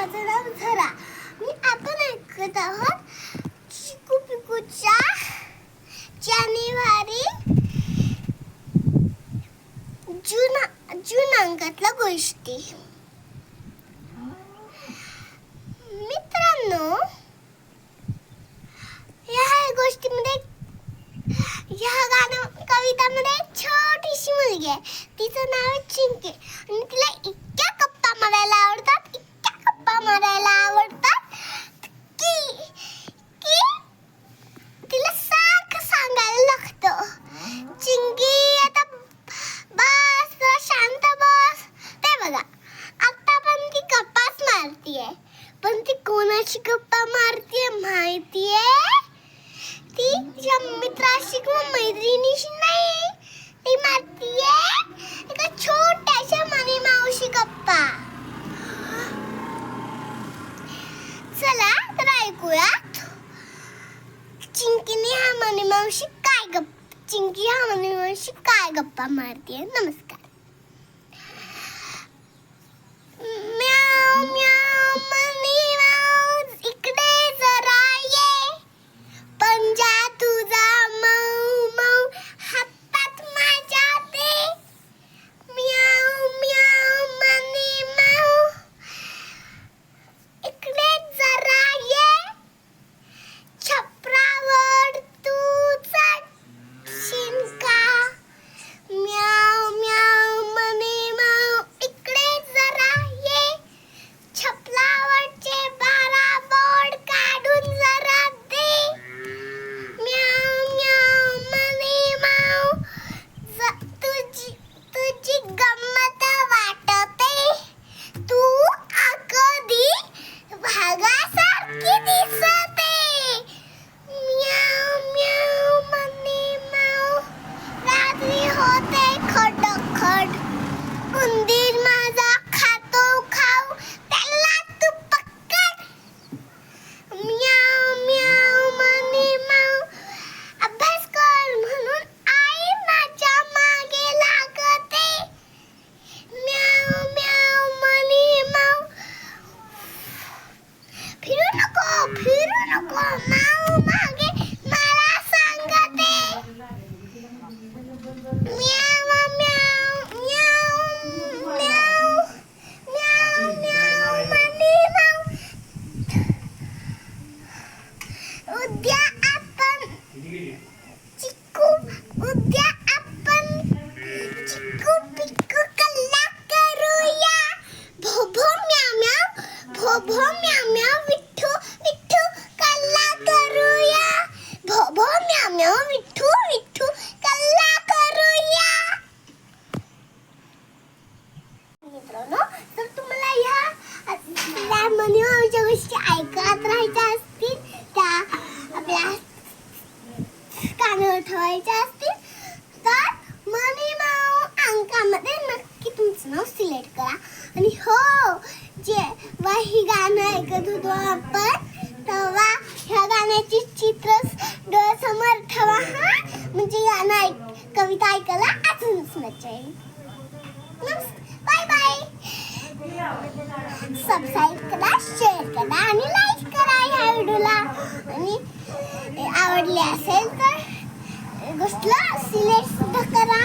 माझं नाव झरा मी आपण ऐकत आहोत चिकू पिकूच्या जानेवारी जून जून अंकातल्या गोष्टी. मित्रांनो ह्या गोष्टीमध्ये ह्या गाणं कवितामध्ये एक छोटीशी मुलगी आहे. तिचं नाव आहे चिंकी. ती गप्पा मारतीये माहितीये? ती तिच्या मित्राशी किंवा मैत्रिणीशी नाही. ती मारतीये एका छोट्याशा मनी मावशी गप्पा. चला तर ऐकूयात. चिंकीने हा मनी मावशी काय गप्पा चिंकी हा मनी मावशी काय गप्पा मारतीये? नमस्कार. Bom, bom, meow, miau. गोष्टी ऐकत राहायच्या असतील त्या आपल्या कानावर ठेवायच्या असतील तर मनी माऊ अंकामध्ये नक्की तुमचं नाव सिलेक्ट करा. आणि हो जेव्हा ही गाणं ऐकत होतो आपण तेव्हा ह्या गाण्याची चित्र डोळ्यासमोर ठेवा हा. म्हणजे गाणं ऐक कविता ऐकायला अजूनच मजा येईल. बाय बाय सबस्क्राईब करा शेअर करा आणि लाईक करा ह्या व्हिडिओला. आणि आवडले असेल तर गोष्टला सिलेक्ट सुद्धा करा.